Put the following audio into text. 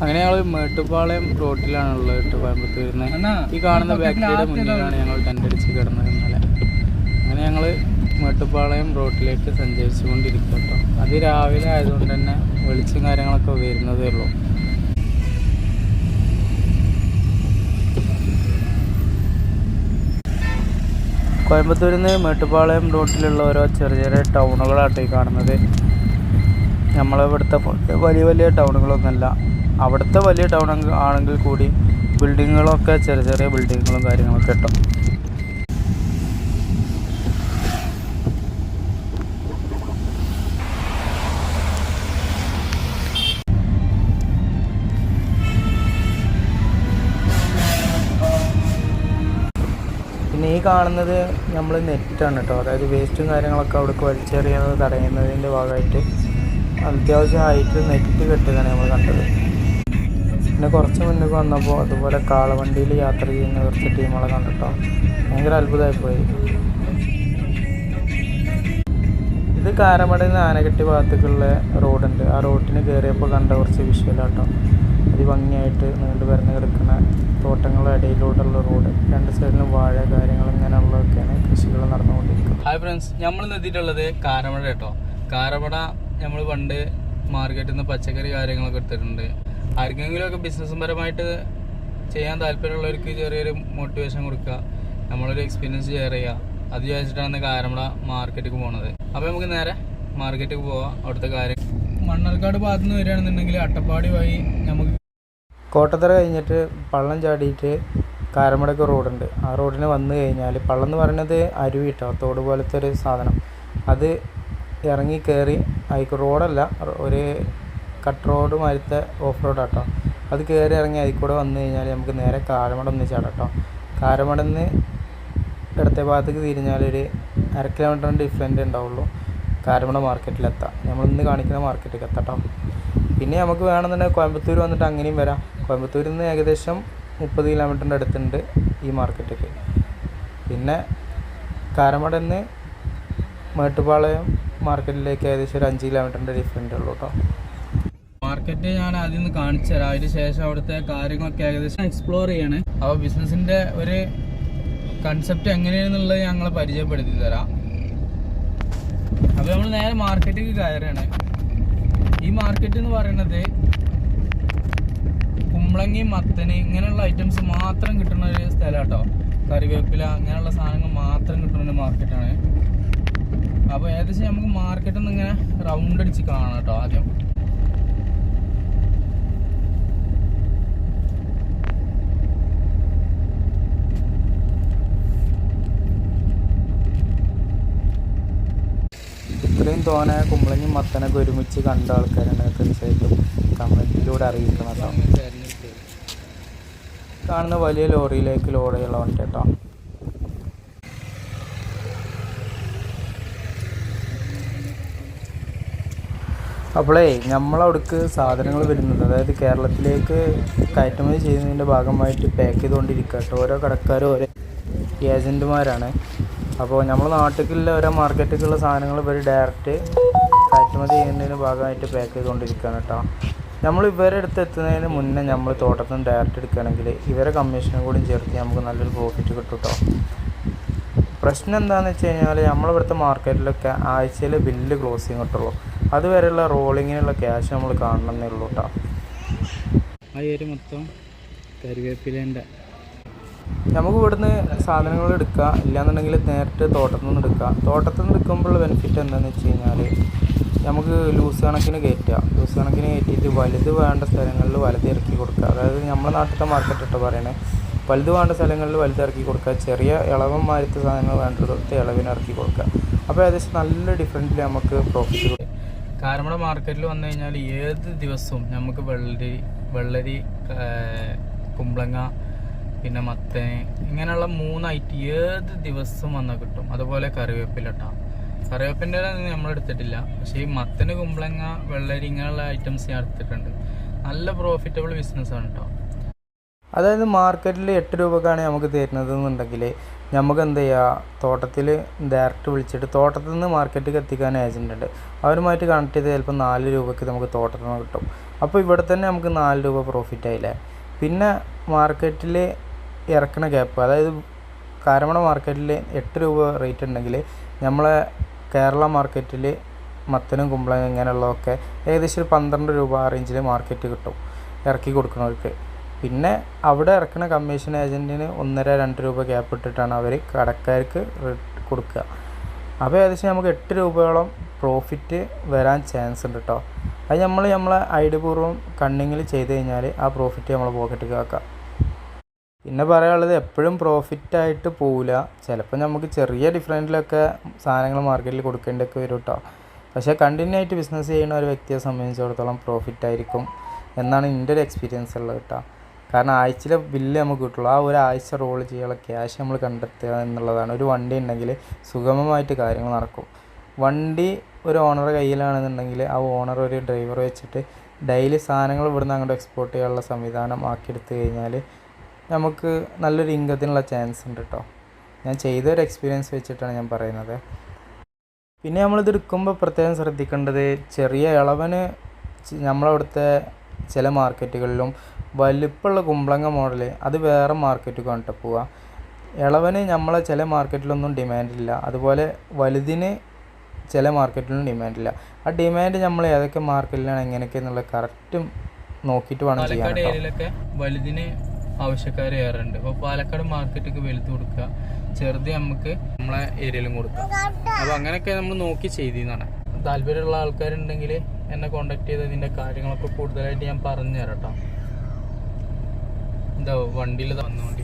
അങ്ങനെ ഞങ്ങൾ മേട്ടുപ്പാളയം റോട്ടിലാണുള്ളത് കേട്ടോ വരുന്നത്. ഈ കാണുന്ന ബാക്കിയുടെ മുന്നിലാണ് ഞങ്ങൾ കണ്ടടിച്ച് കിടന്നത് ഇന്നലെ. അങ്ങനെ ഞങ്ങൾ മേട്ടുപ്പാളയം റോട്ടിലേക്ക് സഞ്ചരിച്ചു കൊണ്ടിരിക്കും കേട്ടോ. അത് രാവിലെ ആയതുകൊണ്ട് തന്നെ വെളിച്ചം കാര്യങ്ങളൊക്കെ വരുന്നതേ ഉള്ളൂ. കോയമ്പത്തൂരിൽ നിന്ന് മേട്ടുപ്പാളയം റോട്ടിലുള്ള ഓരോ ചെറിയ ചെറിയ ടൗണുകളാട്ടോ ഈ കാണുന്നത്. നമ്മളിവിടുത്തെ വലിയ വലിയ ടൗണുകളൊന്നുമല്ല അവിടുത്തെ വലിയ ടൗൺ ആണെങ്കിൽ കൂടി ബിൽഡിങ്ങുകളൊക്കെ ചെറിയ ചെറിയ ബിൽഡിങ്ങുകളും കാര്യങ്ങളൊക്കെ കിട്ടും പിന്നെ ഈ കാണുന്നത് നമ്മൾ നെറ്റാണ് കേട്ടോ അതായത് വേസ്റ്റും കാര്യങ്ങളൊക്കെ അവിടേക്ക് വലിച്ചെറിയുന്നത് തടയുന്നതിന്റെ ഭാഗമായിട്ട് അത്യാവശ്യം ഹൈറ്റ് നെറ്റ് കെട്ടുകയാണ് നമ്മൾ കണ്ടത്. പിന്നെ കുറച്ച് മുന്നേ വന്നപ്പോൾ അതുപോലെ കാളവണ്ടിയിൽ യാത്ര ചെയ്യുന്ന കുറച്ച് ടീമുകളെ കണ്ടിട്ടോ. ഭയങ്കര അത്ഭുതമായി പോയി ഇത് കാരമടയിൽ നിന്ന് ആനകെട്ടി ഭാഗത്തേക്കുള്ള റോഡുണ്ട്. ആ റോഡിന് കയറിയപ്പോൾ കണ്ട കുറച്ച് വിഷ്വലാട്ടോ അതിഭംഗിയായിട്ട് നീണ്ടു വരുന്ന കിടക്കുന്ന തോട്ടങ്ങളുടെ ഇടയിലൂടെയുള്ള റോഡ്. രണ്ട് സൈഡിലും വാഴ കാര്യങ്ങൾ ഇങ്ങനെയുള്ളതൊക്കെയാണ് കൃഷികൾ നടന്നുകൊണ്ടിരിക്കുന്നത്. ഹായ് ഫ്രണ്ട്സ് നമ്മൾ എത്തിയിട്ടുള്ളത് കാരമട കേട്ടോ കാരമട നമ്മൾ പണ്ട് മാർക്കറ്റിൽ നിന്ന് പച്ചക്കറി കാര്യങ്ങളൊക്കെ എടുത്തിട്ടുണ്ട്. ആർക്കെങ്കിലും ഒക്കെ ബിസിനസ് പരമായിട്ട് ചെയ്യാൻ താല്പര്യമുള്ളവർക്ക് ചെറിയൊരു മോട്ടിവേഷൻ കൊടുക്കുക. നമ്മളൊരു എക്സ്പീരിയൻസ് ഷെയർ ചെയ്യുക. അത് വിചാരിച്ചിട്ടാണ് കാരമട മാർക്കറ്റിക്ക് പോണത്. അപ്പോൾ നമുക്ക് നേരെ മാർക്കറ്റിൽ പോവാം. അവിടുത്തെ കാര്യം. മണ്ണാർക്കാട് ഭാഗത്ത് നിന്ന് വരികയാണെന്നുണ്ടെങ്കിൽ അട്ടപ്പാടി വഴി നമുക്ക് കോട്ടത്തറ കഴിഞ്ഞിട്ട് പള്ളം ചാടിയിട്ട് കാരമടക്ക് റോഡുണ്ട്. ആ റോഡിന് വന്നു കഴിഞ്ഞാൽ പള്ളം എന്ന് പറയുന്നത് അരുവി കേട്ടോ തോട് പോലത്തെ ഒരു സാധനം. അത് ഇറങ്ങി കയറി അതിക്ക് റോഡല്ല ഒരു കട്ട് റോഡ് മാതിരത്തെ ഓഫ് റോഡ് കേട്ടോ അത് കയറി ഇറങ്ങി അതിൽ കൂടെ വന്നു കഴിഞ്ഞാൽ നമുക്ക് നേരെ കാരമട ഒന്ന് ചാടാം കേട്ടോ കാരമടന്ന് ഇടത്തെ ഭാഗത്തേക്ക് തിരിഞ്ഞാൽ ഒരു അര കിലോമീറ്ററിന് ഡിഫറന്റ് ഉണ്ടാവുള്ളൂ. കാരമട മാർക്കറ്റിലെത്താം നമ്മൾ ഇന്ന് കാണിക്കുന്ന മാർക്കറ്റിലേക്ക് എത്താം കേട്ടോ പിന്നെ നമുക്ക് വേണമെന്നുണ്ടെങ്കിൽ കോയമ്പത്തൂർ വന്നിട്ട് അങ്ങനെയും വരാം. കോയമ്പത്തൂരിൽ നിന്ന് ഏകദേശം മുപ്പത് കിലോമീറ്ററിന്റെ അടുത്തുണ്ട് ഈ മാർക്കറ്റൊക്കെ പിന്നെ കാരമടയിൽ നിന്ന് മേട്ടുപാളയം മാർക്കറ്റിലേക്ക് ഏകദേശം ഒരു അഞ്ച് കിലോമീറ്ററിന്റെ ഡിഫറന്റ് ഉള്ളൂ കേട്ടോ മാർക്കറ്റ് ഞാൻ ആദ്യം ഒന്ന് കാണിച്ചു തരാം. അതിന് ശേഷം അവിടുത്തെ കാര്യങ്ങളൊക്കെ ഏകദേശം എക്സ്പ്ലോർ ചെയ്യാണ്. അപ്പോൾ ബിസിനസിന്റെ ഒരു കൺസെപ്റ്റ് എങ്ങനെയാണെന്നുള്ളത് ഞങ്ങൾ പരിചയപ്പെടുത്തി തരാം. അപ്പോൾ നമ്മൾ നേരെ മാർക്കറ്റിലേക്ക് കയറുകയാണ്. ഈ മാർക്കറ്റ് എന്ന് പറയുന്നത് കുമ്പളങ്ങി മത്തന് ഇങ്ങനെയുള്ള ഐറ്റംസ് മാത്രം കിട്ടുന്ന ഒരു സ്ഥലം കേട്ടോ കറിവേപ്പില അങ്ങനെയുള്ള സാധനങ്ങൾ മാത്രം കിട്ടുന്ന ഒരു മാർക്കറ്റാണ് അപ്പോൾ ഏകദേശം നമുക്ക് മാർക്കറ്റിൽ നിന്ന് ഇങ്ങനെ റൗണ്ട് അടിച്ച് കാണാം കേട്ടോ ആദ്യം. തോന കുമ്പളങ്ങി മത്തനൊക്കെ ഒരുമിച്ച് കണ്ട ആൾക്കാരാണ് തീർച്ചയായിട്ടും കമന്റിലൂടെ അറിയിക്കണം കാണുന്ന വലിയ ലോറിയിലേക്ക് ലോഡ് വണ്ടി കേട്ടോ. അപ്പോളേ നമ്മളവിടേക്ക് സാധനങ്ങൾ വരുന്നത് അതായത് കേരളത്തിലേക്ക് കയറ്റുമതി ചെയ്യുന്നതിന്റെ ഭാഗമായിട്ട് പാക്ക് ചെയ്തുകൊണ്ടിരിക്കുക കേട്ടോ. ഓരോ കടക്കാരും ഓരോ ഏജന്റുമാരാണ് അപ്പോൾ നമ്മൾ നാട്ടിലുള്ള ഓരോ മാർക്കറ്റിലേക്കുള്ള സാധനങ്ങൾ ഇവർ ഡയറക്റ്റ് കയറ്റുമതി ചെയ്യുന്നതിന് ഭാഗമായിട്ട് പാക്ക് ചെയ്തുകൊണ്ടിരിക്കുകയാണ് കേട്ടോ. നമ്മൾ ഇവരുടെ അടുത്ത് എത്തുന്നതിന് മുന്നേ നമ്മൾ തോട്ടത്തിൽ ഡയറക്റ്റ് എടുക്കുകയാണെങ്കിൽ ഇവരെ കമ്മീഷനും കൂടി ചേർത്ത് നമുക്ക് നല്ലൊരു പ്രോഫിറ്റ് കിട്ടും കേട്ടോ. പ്രശ്നം എന്താണെന്ന് വെച്ച് കഴിഞ്ഞാൽ നമ്മളിവിടുത്തെ മാർക്കറ്റിലൊക്കെ ആഴ്ചയിൽ ബില്ല് ക്ലോസിങ് കിട്ടുള്ളൂ അതുവരെയുള്ള റോളിങ്ങിനുള്ള ക്യാഷ് നമ്മൾ കാണണമെന്നേ ഉള്ളൂ കേട്ടോ. ആ ഒരു മൊത്തം കറിവേപ്പിലേന്റെ നമുക്ക് ഇവിടുന്ന് സാധനങ്ങൾ എടുക്കുക ഇല്ലാന്നുണ്ടെങ്കിൽ നേരിട്ട് തോട്ടത്തിൽ നിന്ന് എടുക്കുക തോട്ടത്തിൽ നിന്ന് എടുക്കുമ്പോഴുള്ള ബെനിഫിറ്റ് എന്താണെന്ന് വെച്ച് കഴിഞ്ഞാൽ നമുക്ക് ലൂസ് കണക്കിന് കയറ്റുക. ലൂസ് കണക്കിന് കയറ്റിയിട്ട് വലുത് വേണ്ട സ്ഥലങ്ങളിൽ വലുത് ഇറക്കി കൊടുക്കുക. അതായത് നമ്മുടെ നാട്ടിലത്തെ മാർക്കറ്റ് ഇട്ട് പറയണേ. വലുത് വേണ്ട സ്ഥലങ്ങളിൽ വലുത് ഇറക്കി കൊടുക്കുക. ചെറിയ ഇളവം മാറ്റത്തെ സാധനങ്ങൾ വേണ്ടിടത്ത് ഇളവിന് ഇറക്കി കൊടുക്കുക. അപ്പോൾ ഏകദേശം നല്ല ഡിഫറന്റിൽ നമുക്ക് പ്രോഫിറ്റ് കിട്ടും. കാരമട മാർക്കറ്റിൽ വന്നു കഴിഞ്ഞാൽ ഏത് ദിവസവും നമുക്ക് വെള്ളരി വെള്ളരി കുമ്പളങ്ങ പിന്നെ മത്തന് ഇങ്ങനെയുള്ള മൂന്ന് ഐറ്റം ഏത് ദിവസം വന്നാൽ കിട്ടും? അതുപോലെ കറിവേപ്പില കേട്ടോ കറിവേപ്പിന്റെ നമ്മൾ എടുത്തിട്ടില്ല. പക്ഷേ ഈ മത്തന് കുമ്പളങ്ങ വെള്ളരിങ്ങനെയുള്ള ഐറ്റംസ് ഞാൻ എടുത്തിട്ടുണ്ട്. നല്ല പ്രോഫിറ്റബിൾ ബിസിനസ്സാണ് കേട്ടോ അതായത് മാർക്കറ്റിൽ എട്ട് രൂപക്കാണ് നമുക്ക് തരുന്നത് എന്നുണ്ടെങ്കിൽ നമുക്ക് എന്ത് ചെയ്യുക തോട്ടത്തിൽ ഡയറക്റ്റ് വിളിച്ചിട്ട് തോട്ടത്തിൽ നിന്ന് മാർക്കറ്റിൽ എത്തിക്കാൻ ഏജന്റ് ഉണ്ട്. അവരുമായിട്ട് കണക്ട് ചെയ്ത് ചിലപ്പോൾ നാല് രൂപയ്ക്ക് നമുക്ക് തോട്ടത്തിൽ നിന്ന് കിട്ടും. അപ്പോൾ ഇവിടെ തന്നെ നമുക്ക് നാല് രൂപ പ്രോഫിറ്റ് ആയില്ലേ? പിന്നെ മാർക്കറ്റിൽ ഇറക്കണ ഗ്യാപ്പ് അതായത് കാരമണ മാർക്കറ്റിൽ എട്ട് രൂപ റേറ്റ് ഉണ്ടെങ്കിൽ നമ്മളെ കേരള മാർക്കറ്റിൽ മത്തനും കുമ്പളങ്ങ ഇങ്ങനെയുള്ളതൊക്കെ ഏകദേശം ഒരു പന്ത്രണ്ട് രൂപ ആ റേഞ്ചിൽ മാർക്കറ്റ് കിട്ടും ഇറക്കി കൊടുക്കുന്നവർക്ക്. പിന്നെ അവിടെ ഇറക്കുന്ന കമ്മീഷൻ ഏജന്റിന് ഒന്നര രണ്ട് രൂപ ഗ്യാപ്പ് ഇട്ടിട്ടാണ് അവർ കടക്കാർക്ക് കൊടുക്കുക. അപ്പോൾ ഏകദേശം നമുക്ക് എട്ട് രൂപയോളം പ്രോഫിറ്റ് വരാൻ ചാൻസ് ഉണ്ട് കേട്ടോ അത് നമ്മൾ നമ്മളെ ഐഡിയപൂർവം കണ്ണിങ്ങിൽ ചെയ്ത് കഴിഞ്ഞാൽ ആ പ്രോഫിറ്റ് നമ്മൾ പോക്കറ്റിൽ ആക്കാം. പിന്നെ പറയാനുള്ളത് എപ്പോഴും പ്രോഫിറ്റ് ആയിട്ട് പോവില്ല ചിലപ്പോൾ നമുക്ക് ചെറിയ ഡിഫറന്റിലൊക്കെ സാധനങ്ങൾ മാർക്കറ്റിൽ കൊടുക്കേണ്ടതൊക്കെ വരും കേട്ടോ പക്ഷേ കണ്ടിന്യൂ ആയിട്ട് ബിസിനസ് ചെയ്യുന്ന ഒരു വ്യക്തിയെ സംബന്ധിച്ചിടത്തോളം പ്രോഫിറ്റ് ആയിരിക്കും എന്നാണ് എന്റെ ഒരു എക്സ്പീരിയൻസ് ഉള്ളത് കേട്ടോ കാരണം ആഴ്ചയിലെ ബില്ല് നമുക്ക് കിട്ടുള്ളൂ. ആ ഒരു ആഴ്ച റോൾ ചെയ്യാനുള്ള ക്യാഷ് നമ്മൾ കണ്ടെത്തുക എന്നുള്ളതാണ്. ഒരു വണ്ടി ഉണ്ടെങ്കിൽ സുഗമമായിട്ട് കാര്യങ്ങൾ നടക്കും. വണ്ടി ഒരു ഓണർ കയ്യിലാണെന്നുണ്ടെങ്കിൽ ആ ഓണർ ഒരു ഡ്രൈവർ വെച്ചിട്ട് ഡെയിലി സാധനങ്ങൾ ഇവിടുന്ന് അങ്ങോട്ട് എക്സ്പോർട്ട് ചെയ്യാനുള്ള സംവിധാനം ആക്കിയെടുത്തു കഴിഞ്ഞാൽ നമുക്ക് നല്ലൊരു ഇൻകത്തിനുള്ള ചാൻസ് ഉണ്ട് കേട്ടോ ഞാൻ ചെയ്തൊരു എക്സ്പീരിയൻസ് വെച്ചിട്ടാണ് ഞാൻ പറയുന്നത്. പിന്നെ നമ്മളിത് എടുക്കുമ്പോൾ പ്രത്യേകം ശ്രദ്ധിക്കേണ്ടത് ചെറിയ ഇളവന് നമ്മളവിടുത്തെ ചില മാർക്കറ്റുകളിലും വലിപ്പമുള്ള കുമ്പളങ്ങ മോഡൽ അത് വേറെ മാർക്കറ്റ് കണ്ടിട്ട് പോവുക ഇളവന് നമ്മളെ ചില മാർക്കറ്റിലൊന്നും ഡിമാൻഡില്ല അതുപോലെ വലുതിന് ചില മാർക്കറ്റിലും ഡിമാൻഡില്ല ആ ഡിമാൻഡ് നമ്മൾ ഏതൊക്കെ മാർക്കറ്റിലാണ് എങ്ങനെയൊക്കെ എന്നുള്ള കറക്റ്റും നോക്കിയിട്ട് വേണം ചെയ്യാൻ വലുതിന് ആവശ്യക്കാർ ഏറുണ്ട് അപ്പോൾ പാലക്കാട് മാർക്കറ്റൊക്കെ വെളുത്ത് കൊടുക്കുക. ചെറുത് നമുക്ക് നമ്മളെ ഏരിയയിലും കൊടുക്കാം അപ്പോൾ അങ്ങനെയൊക്കെ നമ്മൾ നോക്കി ചെയ്തെന്നാണ്. താല്പര്യമുള്ള ആൾക്കാരുണ്ടെങ്കിൽ എന്നെ കോണ്ടാക്ട് ചെയ്ത് ഇതിന്റെ കാര്യങ്ങളൊക്കെ കൂടുതലായിട്ട് ഞാൻ പറഞ്ഞു തരാം കേട്ടോ എന്താ വണ്ടിയിൽ വന്നുകൊണ്ട്